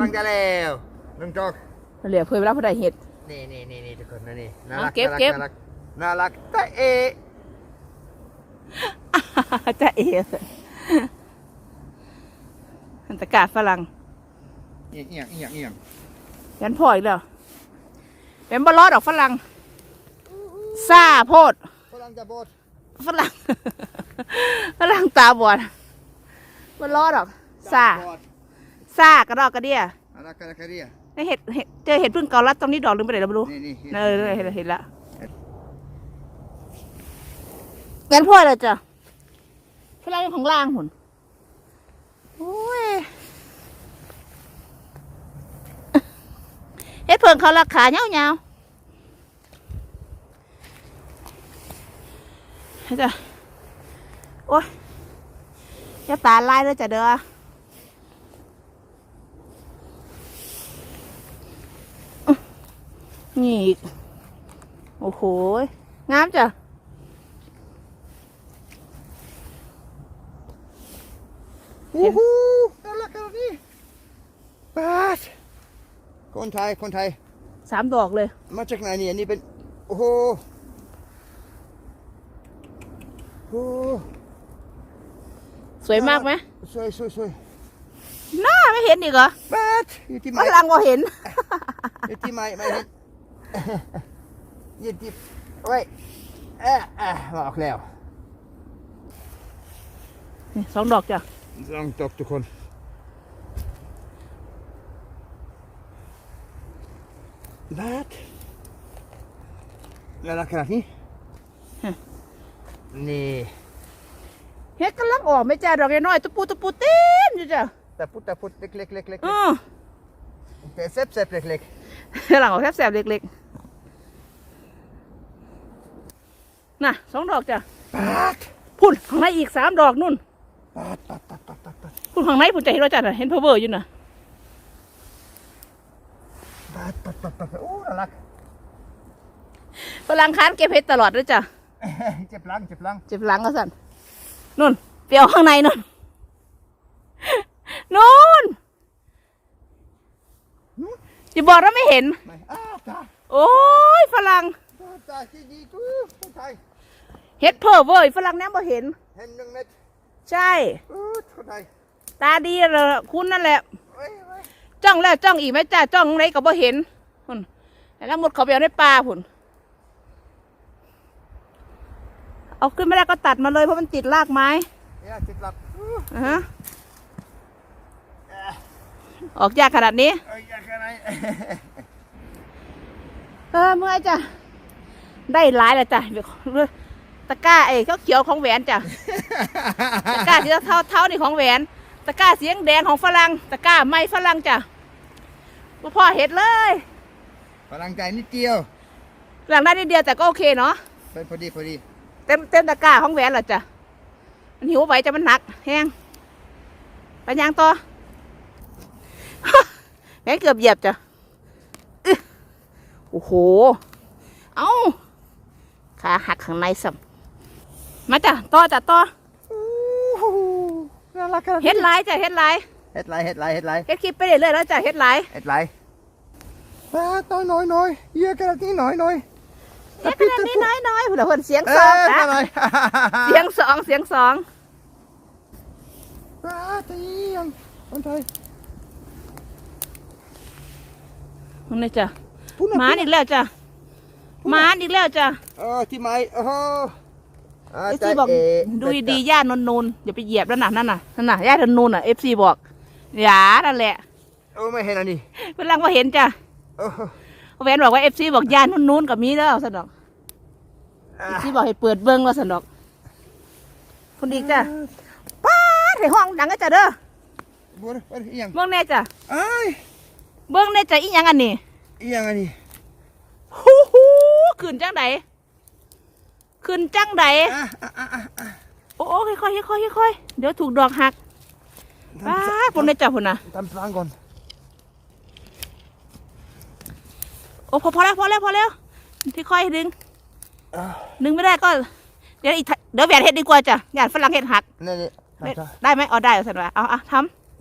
รั่งได้แล้วหนึ่งจอกเหลือเพื่อเวลาผู้ใดเห็ด นี่นี่นี่นี่ทุกคนนะนี่น่าเอารักเก็บน่ารัเก็บ น่ารักน่ารักแต่เอจะเออันตะกาศฝรั่งเอียงเอียงเอียงเอียงยันพ่ออีกแล้วเป็นบอลอดอกฝรั่งซาโพดฝรั่งจะบดฝรั่ง ฝรั่งตาบอดบอลอดอกซาบด ซากระดอกกระเดียน่ารักกันนะเรียในเห็ดเห็ดเจอเห็ดพึ่งเกาลัดตรงนี้ดอกหรือไม่ได้เราไม่รู้นี่นี่เออเห็นเห็นละงั้นพ่อเลยจ้ะฝรั่งของล่างหุ่นโอ้ยเฮ็ดเพิ่งเขาราคาเงาเงาๆเฮ้ยจ้ะโอ้ยอย่าตาลายเลยจ้ะเด้อ นี่อีก โอ้โหงามจ้ะโอ้โหน่ารักกันนี่ปาดคนไทย คนไทย สามดอกเลย มาจากไหนเนี่ยอันนี่เป็น โอ้โหโอ้โหสวยมากไหมสวยสวยสวยหน้าไม่เห็นอีกเหรอปาดอยู่ที่ฝไม้รั่งก็เห็น อยู่ที่ไม้ไม่เห็น อยู่ที่ไว้เอ๊ะเอ๊ะบอกแล้วนี่สองดอกจ้ะลองจบทุกคนบาดน่ารักขนาดนี้นี่เฮ็ดกำลังออกไม่จ้าดอกน้อยๆตุปูตุปูเต็มอยู่จ้ะแต่พุดแต่พุดเล็กเล็กเล็กเล็กอือแต่เซฟเซฟเล็กเล็กหลังออกแสบๆเล็กๆ น่ะสองดอกจ้ะปาดพุ่นข้างในอีกสามดอกนู่นปาดปาดปาดปาดปาดปาดพุ่นข้างในพุ่นจะเห็นว่าจ้ะน่ะเห็นเพอเวอร์อยู่น่ะปาดปาดปาดปาดโอ้น่ารักฝรั่งค้านเก็บเห็ดตลอดเลยจ้ะเจ็บหลังเจ็บหลังเจ็บหลังก็สั่นนู่นเปรียวข้างในนู่นนู่นอย่าบอกว่าไม่เห็น ไม่อ้าวตาโอ้ยฝรั่ง ตาตาที่ดีกูคนไทยเห็ดเพอเวอร์ฝรั่งแน่บ่เห็น เห็นหนึ่งเม็ดใช่ อู้คนไทยตาดีเลยคุณนั่นแหละเว้ยเว้ยจ้องแล้วจ้องอีกไหมจ้าจ้องไหนก็บ่เห็นพุ่นแล้วหมดเขาไปเอาในป่าพุ่นเอาขึ้นไม่ได้ก็ตัดมาเลยเพราะมันติดรากไม้เนี่ยเจ็บหลังอู้อ่าฮะออกยากขนาดนี้ เอ้ยอยากอะไร เออเมื่อยจ้ะ ได้หลายแล้วจ้ะตะกร้าไอ้เขาเขียวๆของแหวนจ้ะ ตะกร้าสีเท่าเท่าๆนี่ของแหวน ตะกร้าสีแดงๆของฝรั่ง ตะกร้าไม่ฝรั่งจ้ะบ่พ่อเห็ดเลยพลังใจนิดเดียว หลังได้นิดเดียวแต่ก็โอเคเนาะเป็นพอดีพอดี เต็มเต็มตะกร้าของแหวนเหรอจ้ะ มันหิวไปจะมันหนักแห้งไปยังต่อแหวนเกือบเหยียบจ้ะอึ๊ะโอ้โห เอ้า ขาหักข้างในสัมมาจ้ะต่อจ้ะต่ออู้หูน่ารักขนาดนี้เฮ็ดไลายจ้ะเฮ็ดไลายเฮ็ดไรเฮ็ดไรเฮ็ดไรเฮ็ดคลิปไปเรื่อยๆแล้วจ้ะเฮ็ดไลายเฮ็ดไรปาดน้อยน้อยน้อยเยอะขนาดนี้น้อยน้อยเฮ็ดไปแบบนี้น้อยๆเผื่อเพิ่นเสียงเอสองอนะทำไมเสียงสองเสียงสองปาดตียังคนไทยมันเลยจ้ะพูดนะหมาอีกแล้วจ้ะ หมาอีกแล้วจ้ะเออที่ไม้โอ้โหาเอฟซีบอกใจเดูดีๆย่านนนๆอย่าไปเหยียบแล้วนะนั่นน่ะนั่นน่ะย่านนนๆอะเอฟซีบอกอย่านั่นแหละโอ้ไม่เห็นอันนี้เวลามาเห็นจ้ะโอ้โหแฟนบอกว่าเอฟซีบอกย่านนนๆกับมีแล้วสนอกอะเอฟซีบอกให้เปิดเบิ้งว่าสนอกคนดีจ้ะป้าดให้ห้องดังก็จ้ะเด้อบัวบัวอีหยังเบิ้งแน่จ้ะไอ้ายเบิ้งแน่จ้ะอีหยังอันนี้อีหยังอันนี้ฮู้ฮู้ ขึ้นจังไดขึ้นจังไดอะอะอะอะอะโอ้โอ้ค่อยๆค่อยๆค่อยๆเดี๋ยวถูกดอกหักป้าดพุ่นแน่จ้ะพุ่นน่ะทำฟังก่อนโอ้พอพอแล้วพอแล้วพอแล้วที่ค่อยดึงอะดึงไม่ได้ก็ เดี๋ยวอีกทะเดี๋ยวแหวนเห็ดดีกว่าจ้ะอย่าฝรั่งเห็ดหักนี่นี่ได้ทำซะได้ไหมเอาได้เอาสันว่าเอาเอาท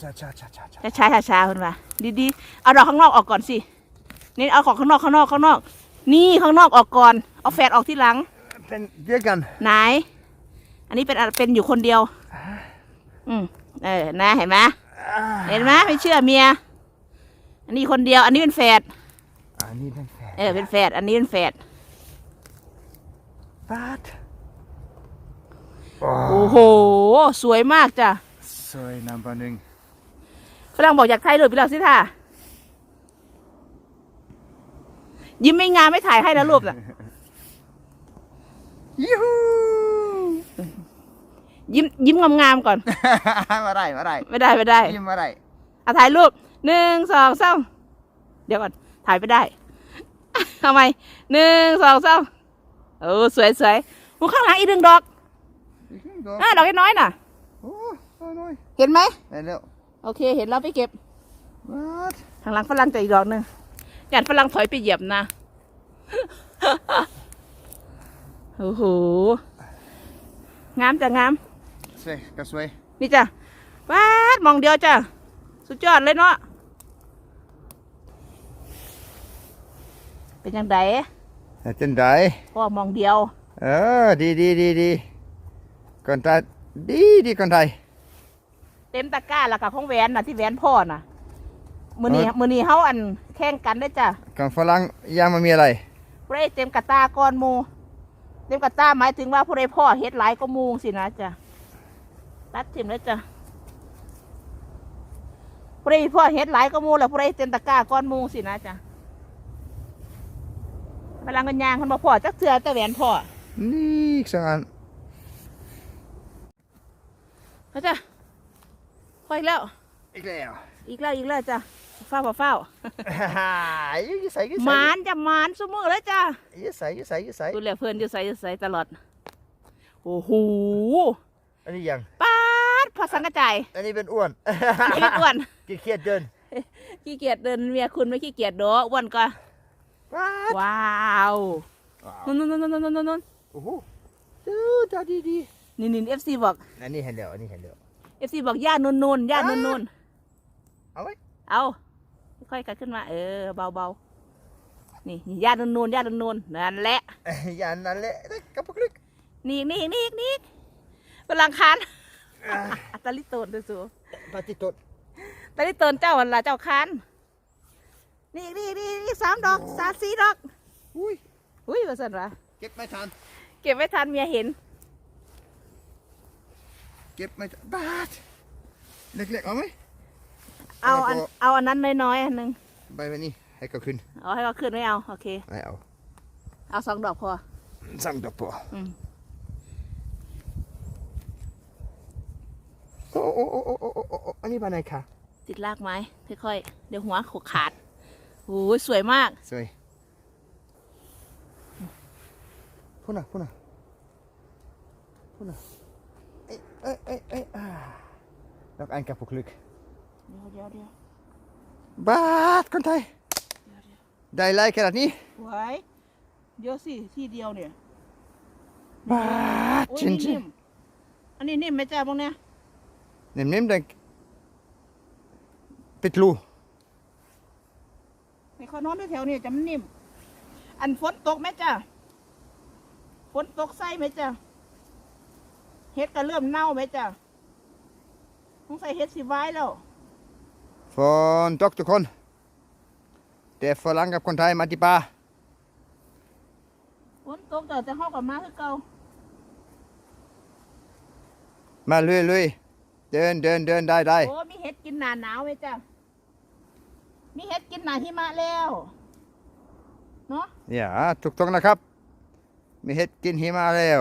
ช้าช้าช้าช้าช้าช้าช้าช้าช้าๆคุณว่าดีๆเอาดอกข้างนอกออกก่อนสินี่เอาของข้างนอกข้างนอกข้างนอก นี่ข้างนอกออกก่อน เอาแฟดออกที่หลัง เป็นเยอะกัน ไหน อันนี้เป็นอะเป็นอยู่คนเดียว อืมเออนะเห็นไหมอ่าเห็นไหมไม่เชื่อเมีย อันนี้คนเดียว อันนี้เป็นแฟดอันนี้เป็นแฟนเออเป็นแฟดอันนี้เป็นแฟดปาดโอ้โห สวยมากจ้ะ สวยนัมเบอร์หนึ่งฝรั่งบอกอยากถ่ายรูปพี่เราสิท่า ยิ้มไม่งามไม่ถ่ายให้นะรูปน่ะยูฮูยิ้มยิ้มงามๆก่อน มาได้มาได้ไม่ได้ไม่ได้ยิ้มมาได้อะถ่ายรูปหนึ่งสองสามเดี๋ยวก่อนถ่ายไม่ได้ทำไมหนึ่งสองสามโอ้สวยสวยหูข้างหลังอีกหนึ่งดอกอะดอกน้อยๆน่ะโอ้เอาหน่อยเห็นไหมได้แล้วโอเคเห็นแล้วไปเก็บมาดทางหลังฝรั่งจะอีกดอกหนึ่ง อยากฝรั่งถอยไปเหยียบนะโอ้โหงามจ้ะงามสวยก็สวยนี่จ้ะวาดมองเดียวจ้ะสุดยอดเลยเนาะเป็นยังไงแต่จันไดพ่อมองเดียว เออ ดีดีดีดีคนไทยดีดีคนไทยเต็มตะกร้าแล้วกับของแหวนน่ะที่แหวนพ่อน่ะ มือนี้เออมือนี้เฮาอันแข่งกันได้อจ้ะคนฝรั่งยังไมามีอะไรผู้ใดเต็มกระตาก่อนหมูเต็มกระตาหมายถึงว่าผู้ใดพ่อเฮ็ดหลายก็มูสินะจ้ะตัดถิ่มแล้วจ้ะผู้ใดพ่อเฮ็ดหลายก็มูแล้วผู้ใดเต็มตะกร้าก่อนหมูสินะจ้ะพลังกันยางคนมาพ่อจักเสือแต่แหวนพ่อนี่อีกสองอันเขาจ้ะพ่ออีกแล้ว อีกแล้ว อีกแล้วอีกแล้วจ้ะ เฝ้าเฝ้าเฝ้าฮ่าอยู่ใส่อยู่หใส่มานจะหมานซุมือแล้วจ้ะอยู่ใส่อยู่ใส่อยู่ใส่ดูแลเพื่อนอยู่ใส่อยู่ใส่ตลอด โอ้โหอันนี้ยัง ป๊าดพอสังกระจายอันนี้เป็นอ้วนไม่อ้วนกี่เครียดเดินขี้เกียจเดินเมียคุณไม่ขี้เกียจดออ้วนก็ว้าดว้าวนู่นนู่นนู่นนู่นนู่นนู่นโอ้โหดูตาดีดีนี่นี่เอฟซีบอกอันนี้เห็นเดียวอันนี้เห็นเดียวเอฟซีบอกย่านุ่นนุ่นย่านุ่นนุ่นเอาไว้เอา ค่อยๆกัดขึ้นมา เออ เบาเบาๆนี่ย่านุ่นนุ่นย่านุ่นนุ่นนั่นแหละอย่านั่นแหละกระปุกเล็กนี่นี่นี่นี่กำลังคานอัตลิโตนดูสูปฏิตดตลิโตนเจ้าวันละเจ้าคานนี่นี่นี่นี่สามดอกสามสี่ดอก อุ้ย อุ้ยว่าสันวะเก็บไม่ทัน เก็บไว้ทันเมียเห็น เก็บไม่ทันบาดเล็กๆเอาไหม เอาอันแล้วก็เอาอันนั้นน้อยๆอันหนึงใบแบบนี้ให้ก็ขึ้นเอาให้เขาขึ้นไม่เอาโอเค ไม่เอาเอาสองดอกพอ สั่งดอกพออืม โอ้โอ้โอ้โอ้โอ้โอ้โอ้อันนี้บานไหนคะติดรากไม้ค่อยๆเดี๋ยวหัวขกขาดโอ้ยสวยมาก สวยพูดน่ะพูดน่ะพูดน่ะเอ้ยเอ้ยเอ้ยเอ้ยอ่าดอกอันกระปุกลึก เดี๋ยวเดี๋ยวเดี๋ยวบาทคนไทยได้ไรขนาดนี้สวยเดี๋ยวสิที่เดียวเนี่ยบาทโอ้ยจริงนี่จริงนิ่มอันนี้นิ่มไหมจ้าพวกเนี้ยเนิ่มเนิ่มๆดังปิดรูให้เขานอนด้วยแถวนี้จะมันนิ่ม อันฝนตกไหมจ้าฝนตกใส่ไหมจ้าเฮ็ดก็เริ่มเน่าไหมจ้าต้องใส่เฮ็ดสิไว้แล้ว ฝนตกทุกคน แต่ฝรั่งกับคนไทยมาที่ป่าฝนตกแต่จะห้องกับมาคือเก่ามาลุยลุยเดินเดินเดินได้ได้โอ้มีเห็ดกินหนาหนาวไหมจ้ามีเห็ดกินหนาหิมะแล้วเนาะอย่าถูกต้องนะครับ มีเห็ดกินหิมะแล้ว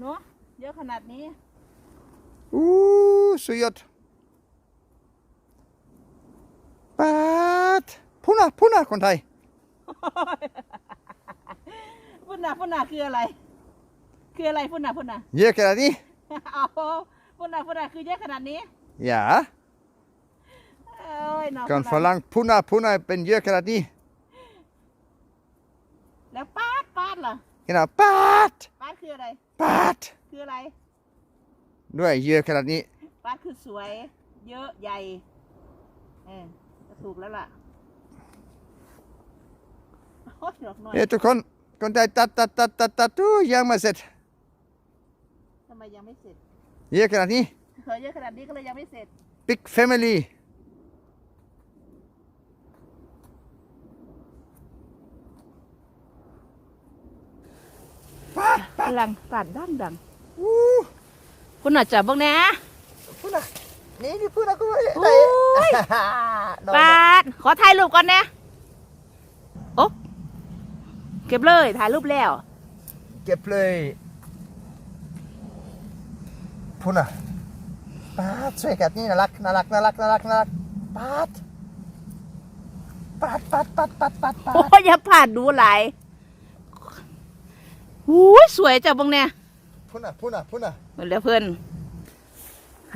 เนาะเยอะขนาดนี้อู้สุดยอด ปาดพูน่ะพูน่ะคนไทยพุ่นน่ะพุ่นน่ะคืออะไร คืออะไรพุ่นน่ะพุ่นน่ะเยอะขนาดนี้เอาพุ่นน่ะพุ่นน่ะคือเยอะขนาดนี้อย่าเอ้ยเนาะก่อนฝรั่งพูน่ะพูน่ะเป็นเยอะขนาดนี้ แล้วปาดปาดล่ะเห็นไหมปาดปาดคืออะไรปาดคืออะไร ด้วยเยอะขนาดนี้ปาดคือสวย เยอะใหญ่เออ ถูกแล้วล่ะโอ้ยดอกน้อยเฮ้ยทุกคนคนไทยตัดตัดตัดตัดตัดทุกอย่างมาเสร็จทำไมยังไม่เสร็จเยอะขนาดนี้เธอเยอะขนาดนี้ก็เลยยังไม่เสร็จ big family พลังปาดดังดังคุณอาจจะบ้างนะพูดนะ นี่นี่พูดนะกูไม่โอ้ยปาดขอถ่ายรูปก่อนนะโอ้เก็บเลยถ่ายรูปแล้ว เก็บเลยพูดนะปาดสวยกัดนี่น่ารักน่ารักน่ารักน่ารักน่ารักปาดปาดปาดปาดปาดปาดปาโอ้ดยอย่าผ่านดูหลายหูยสวยจ้ะบ้างเนี่ยพูดนะพูดนะพูดนะเหมือนแล้วเพื่อน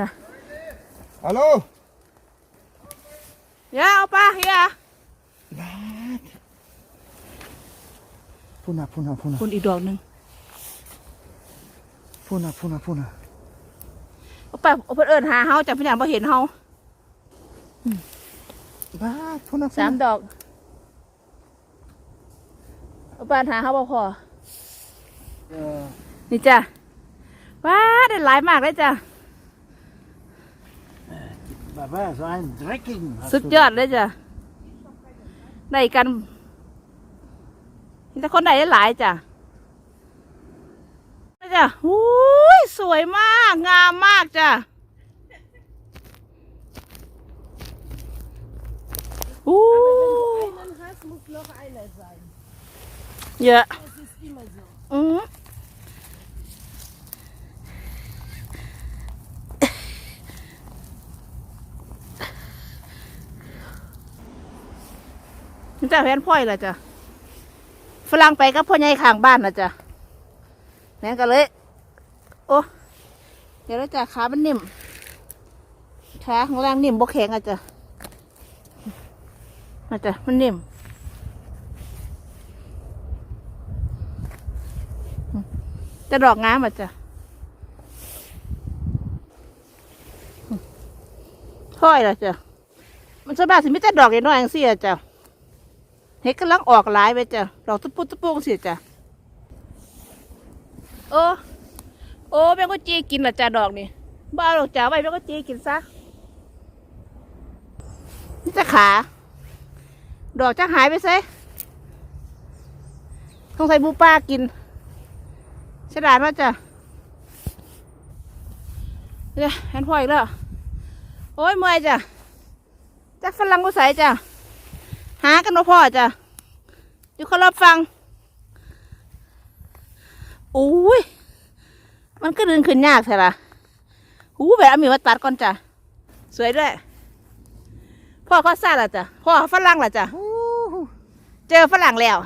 นะ ฮัลโหลอย่าเอาปะอย่าพูดนะพูดนะพูดนะคุณอีกดอกหนึ่งพูดนะพูดนะพูดนะเอาไปเอาเพื่อนเอิญหาเฮาจับพยานพอเห็นเฮาปาดพูดนะพูดสามนะดอกเอาปานหาเฮาบ่พอเออนี่จ้ะว้าได้หลายมากเลยจ้ะ แบบว่า so I'm drinking สุดยอดเลยจ้ะได้กันมีแต่คนได้หลายๆจ้ะจ้ะหูยสวยมาก งามมากจ้ะอู้ Einen hast, muss noch einer sein. เยอะ Das ist immer so. อื มนี่จ้ะแฟนพ่อยละจ้ะฝรั่งไปกับพ่อใหญ่ข้างบ้านนะจ้ะแม่นก็เลย โอ้เดี๋ยวแล้วจ้ะขามันนิ่มขาข้างล่างนิ่มบ่แข็งอะจ้ะมาจ้ะมันนิ่มจะดอกงามอะจ้ะค่อยละจ้ะมันสบายสิมิแต่ดอกน้อยอย่างสิอะจ้ะ เห็ดกำลังออกหลายไปจ้ะดอกตุปุตุปุงสิจ้ะโอ้โอ้แม่ก็จีกินละจ้ะดอกนี่บ้าดอกจ้าไว้แม่ก็จีกินซะนี่จะขา ดอกจะหายไปซะต้องใส่บูป้ากินเสียดายมากจ้ะเนี่ยแฮนด์พออีกแล้วโอ้ยเมื่อยจ้ะจักฝรั่งก็ใส่จ้ะ หากันมาพ่อจ้ะอยู่คนรับฟังโอ้ยมันก็ดึงขึ้นยากใช่ละหูแบบเอามีมาตัดก่อนจ้ะสวยด้วย พ่อก็ซาละจ้ะพ่อฝรั่งละจ้ะอู้หูเจอฝรั่งแล้ว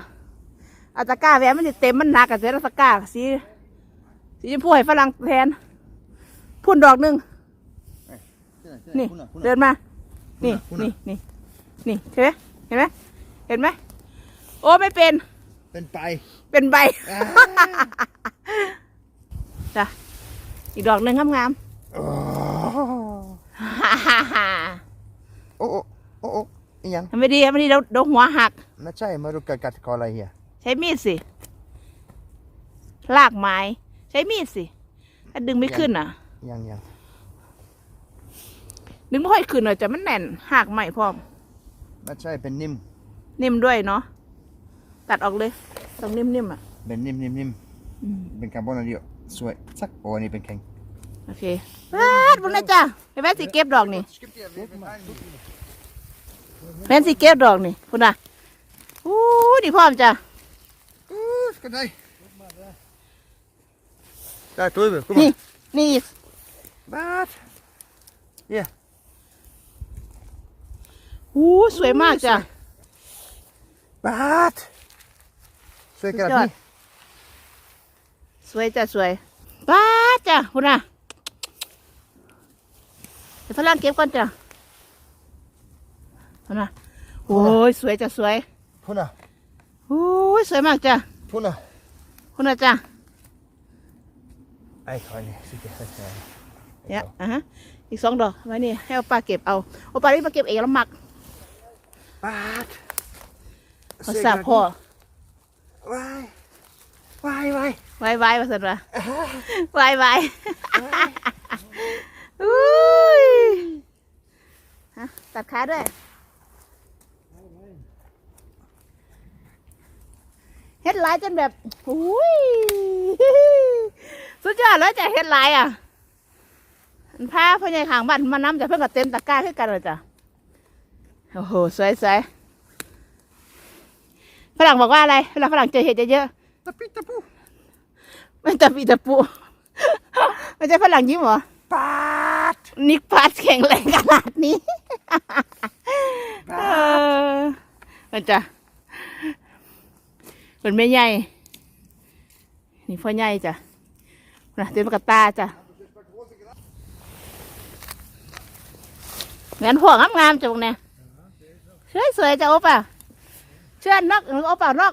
เอาตะกร้าแหวนมันจะเต็มมันหนักกับเจอตะกร้าสีสีชมพูให้ฝรั่งแทนพุ่นดอกหนึ่งนี่พูดะพูดะเดินมา นี่พูดะนี่นี่นี่เห็นไหม เห็นไหมเห็นไหมโอ้ไม่เป็น เป็นไป เป็นใบอ่าจ้ะอีกดอกหนึ่งงามโอ้ๆฮ่าฮ่าฮ่าโอ้โอ้โอ้โอ้อีหยังไม่ดีไม่ดีเดี๋ยวเดี๋ยวหัวหัก ไม่ใช่มารุกัดกัดคออะไรเฮียใช้มีดสิลากไม้ ใช้มีดสิถ้าดึงไม่ขึ้นอะยังยังดึงไม่ค่อยขึ้นหน่อยจะมันแน่นหักใหม่พร้อม ไม่ใช่เป็นนิ่ม นิ่มด้วยเนาะตัดออกเลยต้องนิ่มๆอะเป็นนิ่มนิ่มนิ่มอืมเป็นคาร์บอนเดียวสวยสักโอ้อันนี่เป็นแข็งโอเคปาดบนนะจ้ะไปแม่สิเก็บดอกนี่แม่สิเก็บดอกนี่คุณน่ะอู้ดีพร้อมจ้ะอู้กันได้ได้ตัวเบคุณนี่นี่อีกบาทเย่ อู้สวยมากจ้ะบาทสวยขนาดสุดยอดนี้สวยจ้ะสวยปาดจ้ะคุณน่ะเดี๋ยวฝรั่งเก็บก่อนจ้ะคุณน่ะโอ้ยสวยจ้ะสวยพูดนะโอ้ยสวยมากจ้ะพูดนะคุณน่ะจ้ะไอ้คอยนี่สิเกใส่ใส่เนี่ยอะฮะอีกสองดอกไว้นี่ให้เอาปลาเก็บเอาเอาปลาที่มาเก็บเองแล้วหมัก ปาดเขาสาบพ่อวายวายวายไว้ไว้มาสันวะไว้ไว้อุ้ยฮะตัดขาด้วยเฮ็ดหลายจนแบบอุ้ยสุดยอดแล้วจ้ะเฮ็ดหลายอะมันพาพ่อใหญ่ขางบ้านมานำจากเพื่อนกับเต็มตะกร้าขึ้นกันเลยจ้ะ โอ้โหสวยสวยฝรั่งบอกว่าอะไรเวลาฝรั่งเจอเห็ดเยอะๆตะปิตะปูไม่ตะปีตะปูไม่ใช่ฝรั่งยิ้มเหรอปาดนิกพัดแข็งแรงขนาดนี้เออมันจะเป็นแม่ใหญ่ นี่พ่อใหญ่จ้ะนะเต็มกระตาจ้ะงั้นพวกงามๆจ้ะพวกเนี่ย สวยๆจ้ะโอป่ะเชื่อนนกหรือโอป่านก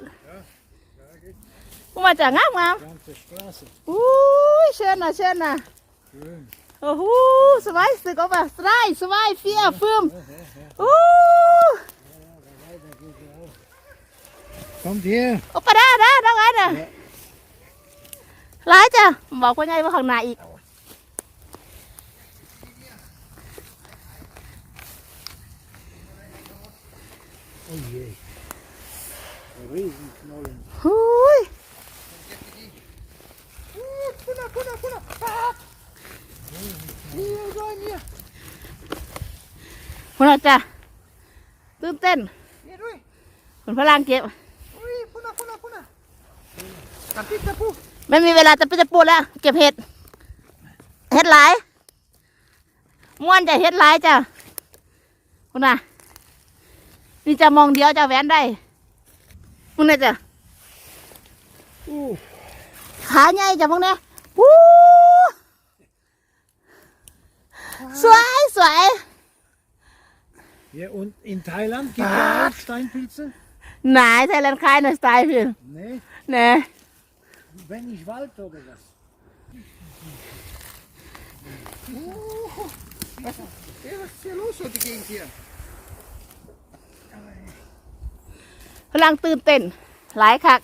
พวกมาจากงามๆ Ganze Straße. อุ้ยเชิญนะเชิญนะ Schön. โอ้โหสบายสึกเอาป่ะสบายสบายเฟียฟืมอู้ Kommt her. โอ้ปะได้ได้ได้ไงน่ะร้ายจ้ะบอกว่าไงว่าข้างหน้าอีก Oh je. Riesenknollen. หุยพูน่ะพูน่ะพูน่ะปาดนี่ด้วยเนี่ยคุณอาจ้ะตื่นเต้นนี่ด้วยคุณพลังเก็บอุ้ยพูน่ะพูน่ะพูน่ะตะปิตะปูไม่มีเวลาจะไปจะปูแล้ว เก็บเห็ด เห็ดหลายม้วนจะเห็ดหลายจ้ะคุณน่ะ นี่จะมองเดียวจะแหวนได้ คุณน่ะจ้ะ Uh, ขาใหญ่จ้ะพวกเนี้ยวู้สวยสวย ja, und in Thailand gibt es auch Steinpilze? ไหนไทยแลนด์คล้ายหน่อยสไตล์พี่ Nee, เน่ wenn ich Wald oder was? Ey, was ist hier los so die Gegend hier พลังตื่นเต้นหลายคัก